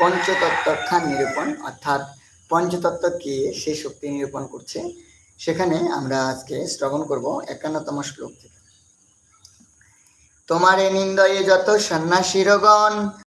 পঞ্চতত্ত্বাখ্যান নিরূপণ, অর্থাৎ পঞ্চতত্ত্ব কে সেই শক্তি নিরূপণ করছে, সেখানে আমরা আজকে শ্রবণ করব একান্নতম শ্লোক থেকে। তোমার এ নিন্দয়ে যত সন্ন্যাসীরগণ,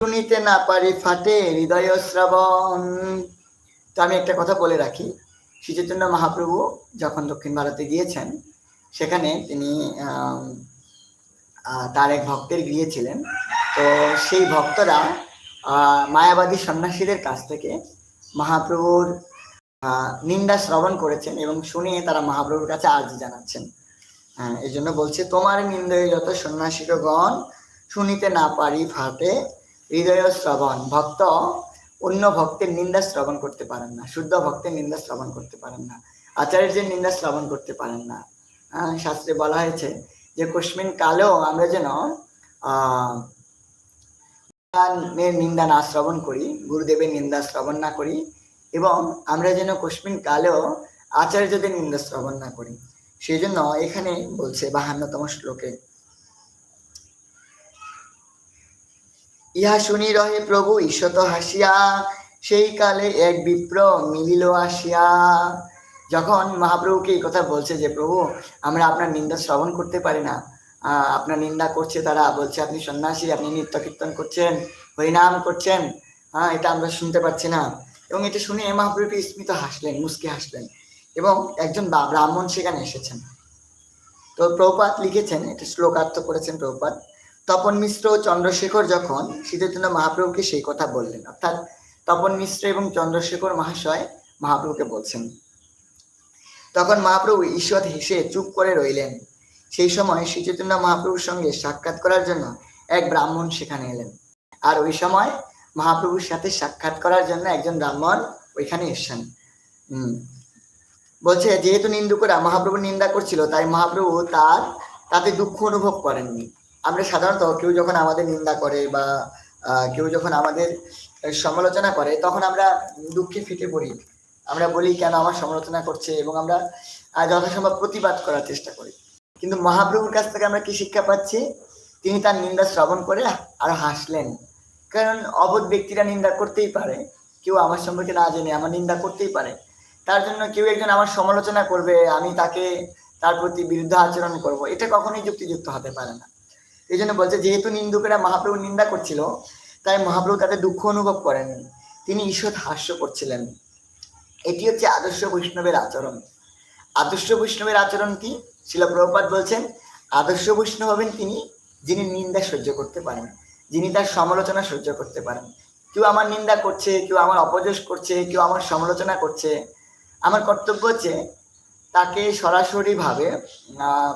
শুনিতে না পারি ফাটে হৃদয় শ্রবণ। তো আমি একটা কথা বলে রাখি শ্রীচৈতন্য মহাপ্রভু যখন দক্ষিণ ভারতে গিয়েছেন, সেখানে তিনি তার এক ভক্তের গিয়েছিলেন তো সেই ভক্তরা মায়াবাদী সন্ন্যাসীদের কাছ থেকে মহাপ্রভুর নিন্দা শ্রবণ করেছেন এবং শুনে তারা মহাপ্রভুর কাছে আর্জি জানাচ্ছেন। হ্যাঁ, এই জন্য বলছে তোমার নিন্দয়ে যত সন্ন্যাসীগণ শুনিতে না পারি ফাটে হৃদয় শ্রবণ ভক্ত অন্য ভক্তের নিন্দা শ্রবণ করতে পারেন না শুদ্ধ ভক্তের নিন্দা শ্রবণ করতে পারেন না আচার্যের নিন্দা শ্রবণ করতে পারেন না। হ্যাঁ, শাস্ত্রে বলা হয়েছে যে কস্মিন কালেও আমরা যেন আহ ভগবানের নিন্দা না, শ্রবণ করি, গুরুদেবের নিন্দা শ্রবণ না করি এবং আমরা যেন কস্মিন কালেও আচার্যদের নিন্দা শ্রবণ না করি। সেই জন্য এখানে বলছে বাহান্নতম শ্লোকে, ইহা শুনি রহে প্রভু ঈশত হাসিয়া, সেই কালে এক বিপ্র মিলিল আসিয়া। যখন মহাপ্রভুকে এই কথা বলছে যে, প্রভু, আমরা আপনার নিন্দা শ্রবণ করতে পারি না আপনার নিন্দা করছে তারা, বলছে, আপনি সন্ন্যাসী, আপনি নিত্য কীর্তন করছেন, হরিনাম করছেন। হ্যাঁ এটা আমরা শুনতে পাচ্ছি না। এবং এটা শুনে মহাপ্রভু স্মিত হাসলেন মুসকে হাসলেন। এবং একজন ব্রাহ্মণ সেখানে এসেছেন। তো প্রপাত লিখেছেন, এটা শ্লোকার্থ করেছেন প্রপাত তপন মিশ্র চন্দ্রশেখর যখন শ্রীচৈতন্য মহাপ্রভুকে সেই কথা বললেন। অর্থাৎ তপন মিশ্র এবং চন্দ্রশেখর মহাশয় মহাপ্রভুকে বলছেন। তখন মহাপ্রভু ঈশ্বর হেসে চুপ করে রইলেন। সেই সময় শ্রীচৈতন্য মহাপ্রভুর সঙ্গে সাক্ষাৎ করার জন্য এক ব্রাহ্মণ সেখানে এলেন। আর ওই সময় মহাপ্রভুর সাথে সাক্ষাৎ করার জন্য একজন ব্রাহ্মণ ওইখানে এসছেন। বলছে, যেহেতু নিন্দুকরা মহাপ্রভুর নিন্দা করছিল, তাই মহাপ্রভু তার, তাতে দুঃখ অনুভব করেননি। আমরা সাধারণত কেউ যখন আমাদের নিন্দা করে বা কেউ যখন আমাদের সমালোচনা করে, তখন আমরা দুঃখে ফেটে পড়ি। আমরা বলি, কেন আমার সমালোচনা করছে? এবং আমরা যথাসম্ভব প্রতিবাদ করার চেষ্টা করি। কিন্তু মহাপ্রভুর কাছ থেকে আমরা কি শিক্ষা পাচ্ছি? তিনি তার নিন্দা শ্রবণ করে আর হাসলেন। কারণ অবোধ ব্যক্তিরা নিন্দা করতেই পারে। কেউ আমার সম্পর্কে না জেনে আমার নিন্দা করতেই পারে। তার জন্য কেউ একজন আমার সমালোচনা করবে, আমি তাকে তার প্রতি বিরুদ্ধ আচরণ করব। এটা কখনোই যুক্তিযুক্ত হতে পারে না। এই জন্য বলছে, যেহেতু নিন্দুকেরা মহাপ্রভু নিন্দা করছিল, তাই মহাপ্রভু তাদের দুঃখ অনুভব করেননি। তিনি ঈষৎ হাস্য করছিলেন। এটি হচ্ছে আদর্শ বৈষ্ণবের আচরণ। আদর্শ বৈষ্ণবের আচরণ কি? শিল প্রভুপাত বলছেন, আদর্শ বৈষ্ণব হবেন তিনি, যিনি নিন্দা সহ্য করতে পারেন, যিনি তার সমালোচনা সহ্য করতে পারেন। কেউ আমার নিন্দা করছে, কেউ আমার অপযশ করছে, কেউ আমার সমালোচনা করছে। আমার কর্তব্য হচ্ছে তাকে সরাসরিভাবে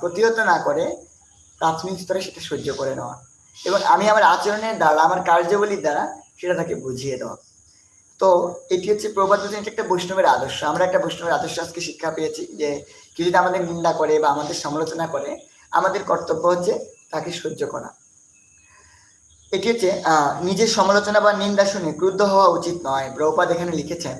প্রতিহত না করে প্রাথমিক স্তরে সেটা সহ্য করে নেওয়া। এবং আমি আমার আচরণের দ্বারা, আমার কার্যাবলীর দ্বারা সেটা তাকে বুঝিয়ে দেওয়া। তো এটি হচ্ছে প্রবাদ একটা বৈষ্ণবের আদর্শ। আমরা একটা বৈষ্ণবের আদর্শ আজকে শিক্ষা পেয়েছি যে কেউ যদি আমাদের নিন্দা করে বা আমাদের সমালোচনা করে, আমাদের কর্তব্য হচ্ছে তাকে সহ্য করা। এটি হচ্ছে নিজের সমালোচনা বা নিন্দা শুনে ক্রুদ্ধ হওয়া উচিত নয়। প্রভুপাদ এখানে লিখেছেন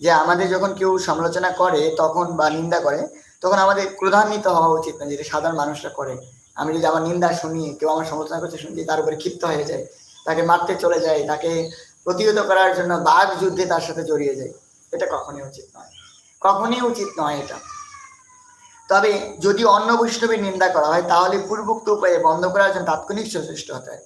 যে, আমাদের যখন কেউ সমালোচনা করে তখন বা নিন্দা করে, তখন আমাদের ক্রোধান্বিত হওয়া উচিত না যেটা সাধারণ মানুষরা করে। আমি যদি আমার নিন্দা শুনি, কেউ আমার সমালোচনা করতে শুনি তার উপরে ক্ষিপ্ত হয়ে যায়, তাকে মারতে চলে যায়, তাকে প্রতিহত করার জন্য বাঘ যুদ্ধে তার সাথে জড়িয়ে যায়। এটা কখনই উচিত নয়। কখনই উচিত নয় এটা। তবে যদি অন্য বৈষ্ণবের নিন্দা করা হয়, তাহলে পূর্বোক্ত উপায়ে বন্ধ করার জন্য তাৎক্ষণিক সচেষ্ট হতে হয়।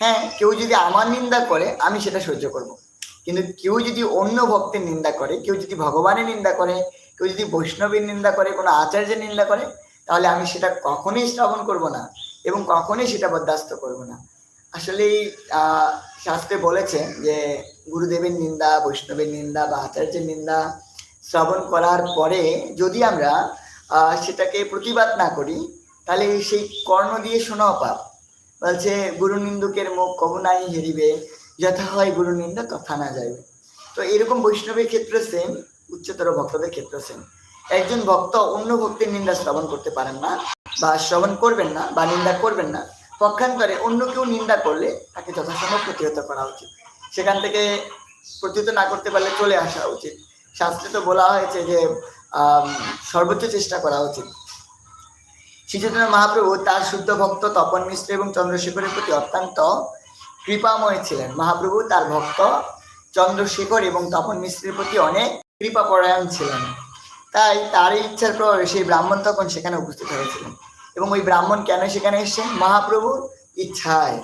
হ্যাঁ কেউ যদি আমার নিন্দা করে, আমি সেটা সহ্য করব। কিন্তু কেউ যদি অন্য ভক্তের নিন্দা করে, কেউ যদি ভগবানের নিন্দা করে, কেউ যদি বৈষ্ণবের নিন্দা করে, কোনো আচার্যের নিন্দা করে, তাহলে আমি সেটা কখনোই শ্রবণ করব না এবং কখনোই সেটা বরদাস্ত করব না। আসলে আহ, শাস্ত্রে বলেছে যে, গুরুদেবের নিন্দা, বৈষ্ণবের নিন্দা বা আচার্যের নিন্দা শ্রবণ করার পরে যদি আমরা সেটাকে প্রতিবাদ না করি, তাহলে সেই কর্ণ দিয়ে শোনাও পাপ। বলছে গুরু নিন্দুকের মুখ কবু নাই হেরিবে, যথা হয় গুরু নিন্দা তথা না যাইবে। তো এরকম বৈষ্ণবের ক্ষেত্রে সেম উচ্চতর ভক্তদের ক্ষেত্রে সেম একজন ভক্ত অন্য ভক্তের নিন্দা শ্রবণ করতে পারেন না, বা শ্রবণ করবেন না, বা নিন্দা করবেন না পক্ষান্তরে অন্য কেউ নিন্দা করলে তাকে যথাসম্ভব প্রতিহত করা উচিত। সেখান থেকে প্রতিহত না করতে পারলে চলে আসা উচিত। শাস্ত্রে তো বলা হয়েছে যে সর্বোচ্চ চেষ্টা করা উচিত। শ্রীচৈতন্য মহাপ্রভু তার শুদ্ধ ভক্ত তপন মিশ্র এবং চন্দ্রশেখরের প্রতি অত্যন্ত কৃপাময় ছিলেন। মহাপ্রভু তার ভক্ত চন্দ্রশেখর এবং তপন মিশ্রের প্রতি অনেক কৃপাপরায়ণ ছিলেন। তাই তারই ইচ্ছার প্রভাবে সেই ব্রাহ্মণ তখন সেখানে উপস্থিত হয়েছিলেন। এবং ওই ব্রাহ্মণ কেন সেখানে এসেছেন মহাপ্রভুর ইচ্ছায়।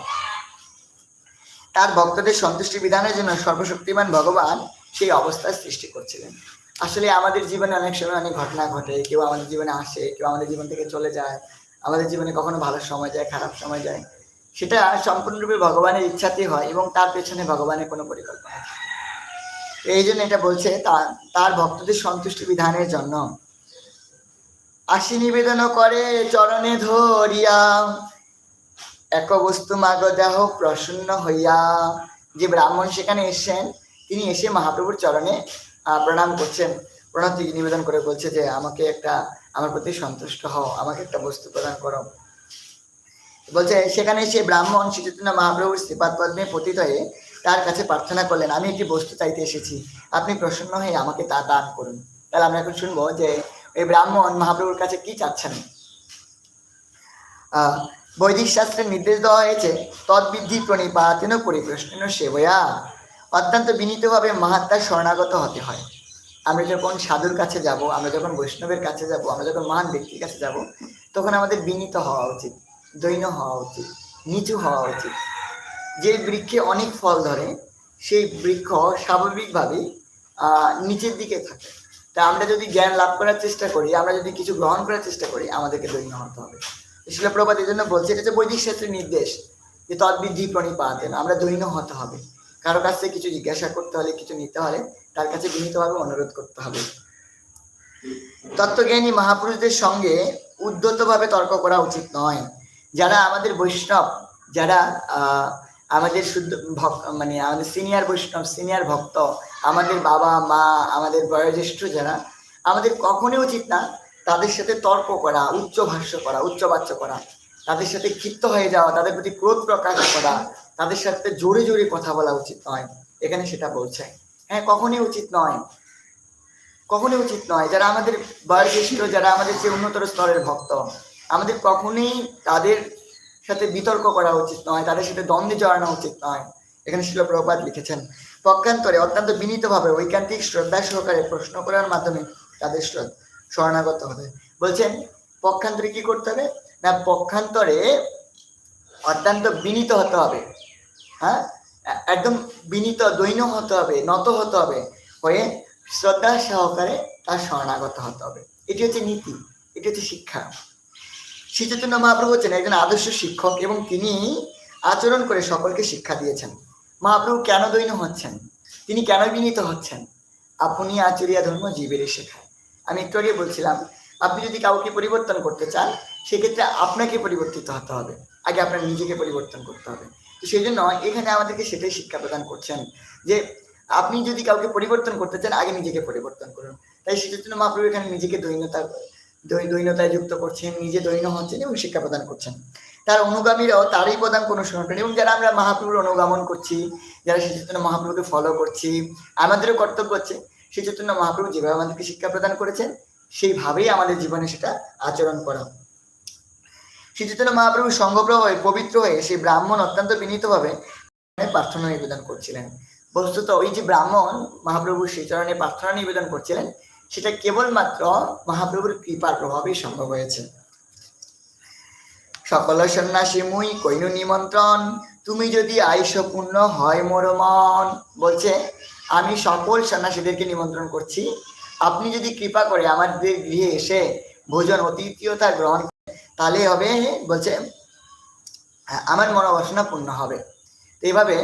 তার ভক্তদের সন্তুষ্টি বিধানের জন্য সর্বশক্তিমান ভগবান সেই অবস্থার সৃষ্টি করছিলেন। আসলে আমাদের জীবনে অনেক সময় অনেক ঘটনা ঘটে। কেউ আমাদের জীবনে আসে, কেউ আমাদের জীবন থেকে চলে যায়। আমাদের জীবনে কখনো ভালো সময় যায়, খারাপ সময় যায়। সেটা সম্পূর্ণরূপে ভগবানের ইচ্ছাতেই হয় এবং তার পেছনে ভগবানের কোনো পরিকল্পনা এই জন্য এটা বলছে তার তার ভক্তদের সন্তুষ্টি বিধানের জন্য আশি নিবেদন করে চরণে ধরিয়া। এক বস্তু মাগ দেহ প্রসন্ন হইয়া। যে ব্রাহ্মণ সেখানে এসেছেন, তিনি এসে মহাপ্রভুর চরণে প্রণাম করছেন। প্রণতি নিবেদন করে বলছে যে, আমাকে একটা, আমার প্রতি সন্তুষ্ট হও, আমাকে একটা বস্তু প্রদান করো। বলছে, সেখানে সে ব্রাহ্মণ শ্রীচৈতন্য মহাপ্রভুর শ্রীপাদ পদ্মে পতিত হয়ে তার কাছে প্রার্থনা করলেন, আমি একটি বস্তু চাইতে এসেছি। আপনি প্রসন্ন হয়ে আমাকে তা দান করুন। তাহলে আমরা এখন শুনব যে এই ব্রাহ্মণ মহাপ্রভুর কাছে কি চাচ্ছেন? বৈদিক শাস্ত্রের নির্দেশ দেওয়া হয়েছে তদ্বিদ্ধি প্রণিপাতেন পরিপ্রশ্ন সেবয়া। অত্যন্ত বিনীতভাবে মহাত্মার শরণাগত হতে হয়। আমরা যখন সাধুর কাছে যাব, আমরা যখন বৈষ্ণবের কাছে যাব, আমরা যখন মহান ব্যক্তির কাছে যাব, তখন আমাদের বিনীত হওয়া উচিত দৈন্য হওয়া উচিত, নিচু হওয়া উচিত। যে বৃক্ষে অনেক ফল ধরে, সেই বৃক্ষ স্বাভাবিকভাবেই নিচের দিকে থাকে। তা আমরা যদি জ্ঞান লাভ করার চেষ্টা করি, আমরা যদি কিছু গ্রহণ করার চেষ্টা করি, আমাদেরকে দৈন্য হতে হবে। শিলপ্রপাত এই জন্য বলছে, এটা হচ্ছে বৈদিক ক্ষেত্রের নির্দেশ যে তদ্বিধি প্রণিপাতেন আমরা দৈন্য হতে হবে। কারও কাছ থেকে কিছু জিজ্ঞাসা করতে হলে, কিছু নিতে হলে তার কাছে বিনীতভাবে অনুরোধ করতে হবে। তত্ত্বজ্ঞানী মহাপুরুষদের সঙ্গে উদ্যতভাবে তর্ক করা উচিত নয়। যারা আমাদের বৈষ্ণব, যারা আমাদের শুদ্ধ ভক- মানে আমাদের সিনিয়র বৈষ্ণব সিনিয়র ভক্ত আমাদের বাবা, মা, আমাদের বয়োজ্যেষ্ঠ যারা, আমাদের কখনোই উচিত না তাদের সাথে তর্ক করা, উচ্চ ভাষ্য করা, উচ্চ বাচ্য করা, তাদের সাথে ক্ষিপ্ত হয়ে যাওয়া, তাদের প্রতি ক্রোধ প্রকাশ করা, তাদের সাথে জোরে জোরে কথা বলা উচিত নয়। এখানে সেটা বলছে। হ্যাঁ কখনই উচিত নয়। কখনই উচিত নয়। যারা আমাদের বয়োজ্যেষ্ঠ, যারা আমাদের যে উন্নতর স্তরের ভক্ত, আমাদের কখনোই তাদের সাথে বিতর্ক করা উচিত নয়, তাদের সাথে দ্বন্দ্বে জড়ানো উচিত নয়। এখানে শিল প্রপাত লিখেছেন পক্ষান্তরে অত্যন্ত বিনীতভাবে ঐকান্তিক শ্রদ্ধা সহকারে প্রশ্ন করার মাধ্যমে তাদের শরণাগত হবে। বলছেন, পক্ষান্তরে কি করতে হবে? না, পক্ষান্তরে অত্যন্ত বিনীত হতে হবে। হ্যাঁ? একদম বিনীত দৈন্য হতে হবে, নত হতে হবে, হয়ে শ্রদ্ধা সহকারে তার শরণাগত হতে হবে। এটি হচ্ছে নীতি, এটি হচ্ছে শিক্ষা। শ্রীচৈতন্য মহাপ্রভু হচ্ছেন একজন আদর্শ শিক্ষক এবং তিনি আচরণ করে সকলকে শিক্ষা দিয়েছেন। মহাপ্রভু কেন দৈন্য হচ্ছেন? তিনি কেন বিনীত হচ্ছেন? আপনি আচরিয়া ধর্ম জীবের শেখায়। আমি একটু আগে বলছিলাম, আপনি যদি কাউকে পরিবর্তন করতে চান, সেক্ষেত্রে আপনাকে পরিবর্তিত হতে হবে। আগে আপনার নিজেকে পরিবর্তন করতে হবে। তো সেই জন্য এখানে আমাদেরকে সেটাই শিক্ষা প্রদান করছেন যে, আপনি যদি কাউকে পরিবর্তন করতে চান, আগে নিজেকে পরিবর্তন করুন। তাই সেজন্য মহাপ্রভু এখানে নিজেকে দৈন্যতা দৈন্যতায় যুক্ত করছেন, নিজে দৈন্য হচ্ছেন এবং শিক্ষা প্রদান করছেন। তার অনুগামীরাও তারই প্রদান কোনো অনুসরণ এবং যারা আমরা মহাপ্রভুর অনুগমন করছি, যারা সেজন্য মহাপ্রভুকে ফলো করছি, আমাদেরও কর্তব্য হচ্ছে সেজন্য মহাপ্রভু যেভাবে আমাদেরকে শিক্ষা প্রদান করেছেন, সেইভাবেই আমাদের জীবনে সেটা আচরণ করা। শ্রীচৈতন্য মহাপ্রভু সংঘপ্রভ হয়ে, পবিত্র হয়ে, সেই ব্রাহ্মণ অত্যন্ত বিনীতভাবে প্রার্থনা নিবেদন করছিলেন। বস্তুত ওই যে ব্রাহ্মণ মহাপ্রভুর শ্রীচরণে প্রার্থনা নিবেদন করছিলেন, সেটা কেবলমাত্র মহাপ্রভুর কৃপার প্রভাবেই সম্ভব হয়েছে। সকল সন্ন্যাসী মুই কইনু নিমন্ত্রণ, তুমি যদি আইস পূর্ণ হয় মোর মন। বলছে, আমি সকল সন্ন্যাসীদেরকে নিমন্ত্রণ করছি। আপনি যদি কৃপা করে আমাদের গৃহে এসে ভোজন অতিথিয়তা গ্রহণ তাহলে হবে, বলছে, আমার মনোবাসনা পূর্ণ হবে। এইভাবে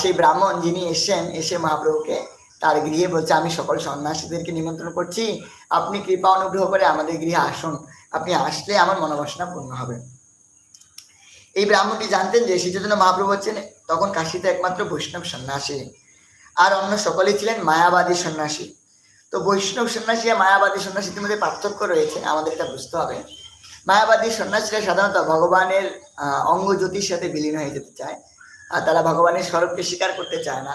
সেই ব্রাহ্মণ যিনি এসেছেন, এসে মহাপ্রভুকে তার গৃহে বলছে, আমি সকল সন্ন্যাসীদেরকে নিমন্ত্রণ করছি। আপনি কৃপা অনুগ্রহ করে আমাদের গৃহে আসুন। আপনি আসলে আমার মনোবাসনা পূর্ণ হবে। এই ব্রাহ্মণটি জানতেন যে শ্রীচৈতন্য মহাপ্রভু হচ্ছেন তখন কাশীতে একমাত্র বৈষ্ণব সন্ন্যাসী। আর অন্য সকলেই ছিলেন মায়াবাদী সন্ন্যাসী। তো বৈষ্ণব সন্ন্যাসী আর মায়াবাদী সন্ন্যাসীদের মধ্যে পার্থক্য রয়েছে, আমাদের এটা বুঝতে হবে। মায়াবাদী সন্ন্যাসীরা সাধারণত ভগবানের অঙ্গ জ্যোতির সাথে বিলীন হয়ে যেতে চায়। আর তারা ভগবানের স্বরূপকে স্বীকার করতে চায় না।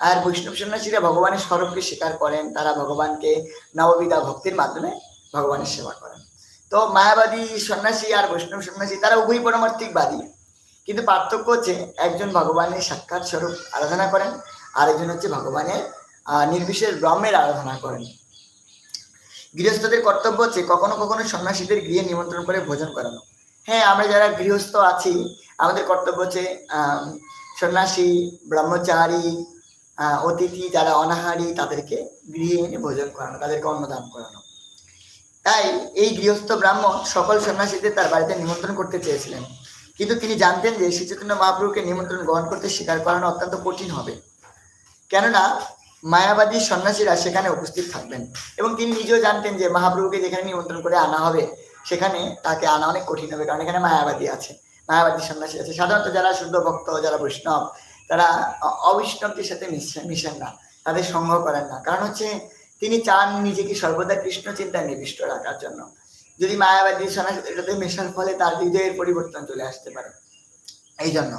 আর বৈষ্ণব সন্ন্যাসীরা ভগবানের স্বরূপকে স্বীকার করেন, তারা ভগবানকে নববিধা ভক্তির মাধ্যমে ভগবানের সেবা করেন। তো মায়াবাদী সন্ন্যাসী আর বৈষ্ণব সন্ন্যাসী, তারা উভয় পরমার্থিকবাদী কিন্তু পার্থক্য হচ্ছে, একজন ভগবানের সাক্ষাৎ স্বরূপ আরাধনা করেন আর একজন হচ্ছে ভগবানের নির্বিশেষ ব্রহ্মের আরাধনা করেন। গৃহস্থদের কর্তব্য হচ্ছে কখনো কখনো সন্ন্যাসীদের গৃহে নিমন্ত্রণ করে ভোজন করানো। হ্যাঁ আমরা যারা গৃহস্থ আছি, আমাদের কর্তব্য হচ্ছে সন্ন্যাসী, ব্রহ্মচারী অতিথি যারা অনাহারী, তাদেরকে গৃহে এনে ভোজন করানো, তাদেরকে অন্নদান করানো। তাই এই গৃহস্থ ব্রাহ্মণ সকল সন্ন্যাসীদের তার বাড়িতে নিমন্ত্রণ করতে চেয়েছিলেন। কিন্তু তিনি জানতেন যে শ্রী চৈতন্য মহাপ্রভুকে নিমন্ত্রণ গ্রহণ করতে স্বীকার করানো অত্যন্ত কঠিন হবে। কেননা মায়াবাদী সন্ন্যাসীরা সেখানে উপস্থিত থাকবেন এবং তিনি নিজেও জানতেন যে মহাপ্রভুকে যেখানে নিমন্ত্রণ করে আনা হবে, সেখানে তাকে আনা অনেক কঠিন হবে, কারণ এখানে মায়াবাদী আছে, মায়াবাদী সন্ন্যাসী আছে। সাধারণত যারা শুদ্ধ ভক্ত, যারা বৈষ্ণব, তারা অবৈষ্ণবদের সাথে মিশে- মিশেন না, তাদের সঙ্গ করেন না। কারণ হচ্ছে তিনি চান নিজেকে সর্বদা কৃষ্ণ চিন্তায় নিবিষ্ট রাখার জন্য। যদি মায়াবাদী সাথে মেশার ফলে তার হৃদয়ের পরিবর্তন চলে আসতে পারে। এই জন্য।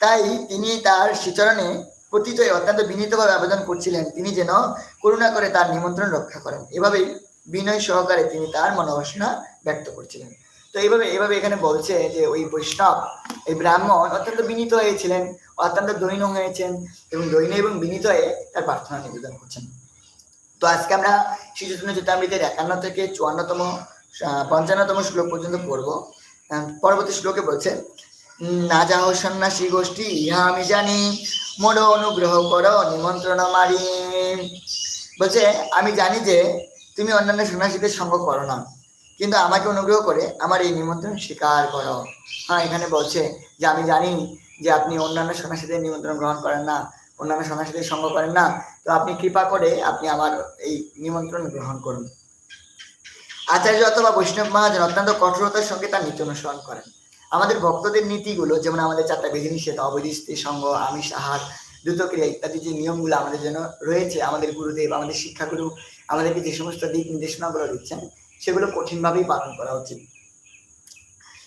তাই তিনি তার শ্রীচরণে পতিত অত্যন্ত বিনীতভাবে আবেদন করছিলেন, তিনি যেন করুণা করে তার নিমন্ত্রণ রক্ষা করেন। এভাবেই বিনয় সহকারে তিনি তার মনোবাসনা ব্যক্ত করছিলেন। তো এইভাবে এইভাবে এখানে বলছে যে ওই বৈষ্ণব, এই ব্রাহ্মণ অত্যন্ত বিনীত হয়েছিলেন অত্যন্ত দৈন হয়েছেন এবং দৈন এবং বিনীত হয়ে তার প্রার্থনা নিবেদন করছেন। তো আজকে আমরা চৈতন্য চৈতামৃতের একান্ন থেকে চুয়ান্নতম পঞ্চান্নতম শ্লোক পর্যন্ত পড়ব। পরবর্তী শ্লোকে বলছে, না যাহ সন্ন্যাসী গোষ্ঠী, ইহা আমি জানি। মোর অনুগ্রহ করো, নিমন্ত্রণ মারি। বলছে, আমি জানি যে তুমি অন্যান্য সন্ন্যাসীদের সঙ্গ করো না, কিন্তু আমাকে অনুগ্রহ করে আমার এই নিমন্ত্রণ স্বীকার করো। হ্যাঁ এখানে বলছে যে, আমি জানি যে আপনি অন্যান্য সন্ন্যাসীদের নিমন্ত্রণ গ্রহণ করেন না অন্যান্য সন্ন্যাসীদের সঙ্গ করেন না। তো আপনি কৃপা করে আপনি আমার এই নিমন্ত্রণ গ্রহণ করুন। আচার্য অথবা বৈষ্ণব মহাজন অত্যন্ত কঠোরতার সঙ্গে তার নীতি অনুসরণ করেন। আমাদের ভক্তদের নীতিগুলো, যেমন আমাদের চারটা বিধিনিষেধ অবধিষ্টি সঙ্গ, আমিষ, আহার, দ্রুতক্রিয়া ইত্যাদি যে নিয়মগুলো আমাদের জন্য রয়েছে, আমাদের গুরুদেব, আমাদের শিক্ষাগুরু, আমাদেরকে যে সমস্ত দিক নির্দেশনাগুলো দিচ্ছেন, সেগুলো কঠিনভাবেই পালন করা উচিত।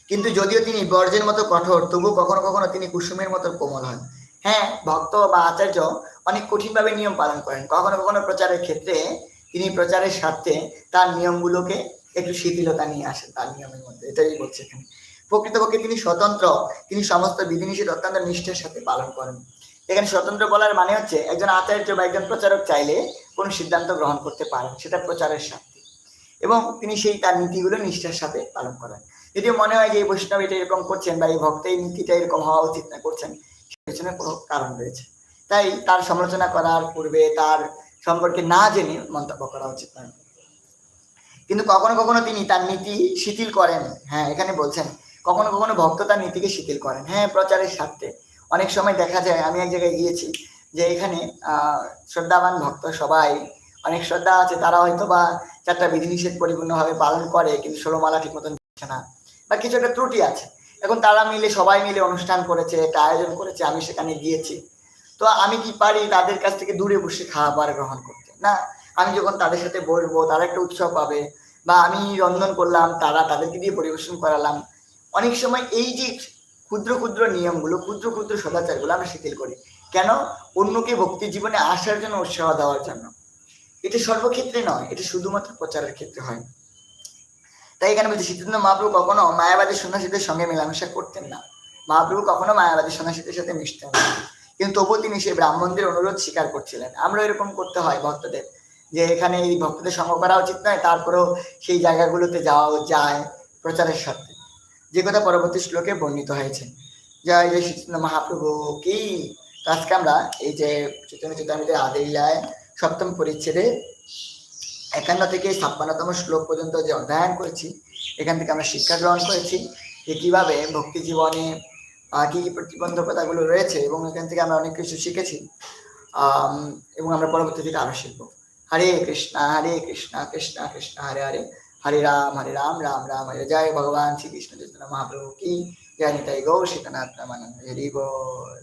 কিন্তু যদিও তিনি বর্জের মতো কঠোর, তবুও কখনো কখনো তিনি কুসুমের মতো কোমল হন। হ্যাঁ ভক্ত বা আচার্য অনেক কঠিনভাবে নিয়ম পালন করেন। কখনো কখনো প্রচারের ক্ষেত্রে তিনি প্রচারের স্বার্থে তার নিয়মগুলোকে একটু শিথিলতা নিয়ে আসেন তার নিয়মের মধ্যে। এটাই বলছে এখানে। প্রকৃতপক্ষে তিনি স্বতন্ত্র, তিনি সমস্ত বিধিনিষেধ অত্যন্ত নিষ্ঠার সাথে পালন করেন। এখানে স্বতন্ত্র বলার মানে হচ্ছে একজন আচার্য বা একজন প্রচারক চাইলে কোনো সিদ্ধান্ত গ্রহণ করতে পারেন, সেটা প্রচারের স্বার্থে। এবং তিনি সেই তার নীতিগুলো নিষ্ঠার সাথে পালন করেন। যদিও মনে হয় যে এই বৈষ্ণব এটা এরকম করছেন বা এই ভক্ত এই নীতিটা এরকম হওয়া উচিত না, করছেন। পেছনে কোনো কারণ রয়েছে। তাই তার সমালোচনা করার পূর্বে তার সম্পর্কে না জেনে মন্তব্য করা উচিত নয়। কিন্তু কখনো কখনো তিনি তার নীতি শিথিল করেন। হ্যাঁ এখানে বলছেন, কখনো কখনো ভক্ত তার নীতিকে শিথিল করেন। হ্যাঁ প্রচারের স্বার্থে। অনেক সময় দেখা যায়, আমি এক জায়গায় গিয়েছি যে এখানে আহ শ্রদ্ধাবান ভক্ত সবাই, অনেক শ্রদ্ধা আছে, তারা হয়তো বা চারটা বিধিনিষেধ পরিপূর্ণভাবে পালন করে, কিন্তু ষোলোমালা ঠিক মতন না। বা কিছু একটা ত্রুটি আছে। এখন তারা মিলে, সবাই মিলে অনুষ্ঠান করেছে, একটা আয়োজন করেছে, আমি সেখানে গিয়েছি। তো আমি কি পারি তাদের কাছ থেকে দূরে বসে খাবার গ্রহণ করতে? না, আমি যখন তাদের সাথে বসবো, তারা একটা উৎসব পাবে, বা আমি রন্ধন করলাম, তারা তাদেরকে দিয়ে পরিবেশন করালাম, অনেক সময় এই যে ক্ষুদ্র ক্ষুদ্র নিয়মগুলো, ক্ষুদ্র ক্ষুদ্র সদাচারগুলো আমরা শিথিল করি। কেন? অন্যকে ভক্তি জীবনে আসার জন্য উৎসাহ দেওয়ার জন্য। এটা সর্বক্ষেত্রে নয়, এটা শুধুমাত্র প্রচারের ক্ষেত্রে হয়। তাই এখানে বলছি শীতন্দ্র মহাপ্রভু কখনো মায়াবাদী সন্ন্যাসীদের সঙ্গে মেলামেশা করতেন না। মহাপ্রভু কখনো মায়াবাদী সন্ন্যাসীদের সাথে মিশতেন না। কিন্তু তবুও তিনি সেই ব্রাহ্মণদের অনুরোধ স্বীকার করছিলেন। আমরা এরকম করতে হয় ভক্তদের, যে এখানে এই ভক্তদের সঙ্গ করা উচিত নয়, তারপরেও সেই জায়গাগুলোতে যাওয়া যায় প্রচারের সাথে যে কথা পরবর্তী শ্লোকে বর্ণিত হয়েছে জয় জয় শ্রীচন্দ্র মহাপ্রভু কি? আজকে আমরা এই যে চৈতন্য চৈতামিতের আদিলায় সপ্তম পরিচ্ছেদে একান্ন থেকে ছাপ্পান্নতম শ্লোক পর্যন্ত যে অধ্যয়ন করেছি, এখান থেকে আমরা শিক্ষা গ্রহণ করেছি যে কীভাবে ভক্তি জীবনে কি কি প্রতিবন্ধকতাগুলো রয়েছে এবং এখান থেকে আমরা অনেক কিছু শিখেছি এবং আমরা পরবর্তী থেকে আরও শিখব। হরে কৃষ্ণ হরে কৃষ্ণ কৃষ্ণ কৃষ্ণ, হরে হরে হরে রাম হরে রাম রাম রাম, হরে জয়, ভগবান শ্রী কৃষ্ণ চৈতন্য মহাপ্রভু কি জয় নিতাই গৌ শীতনাথ রামানন্দ হরি বল।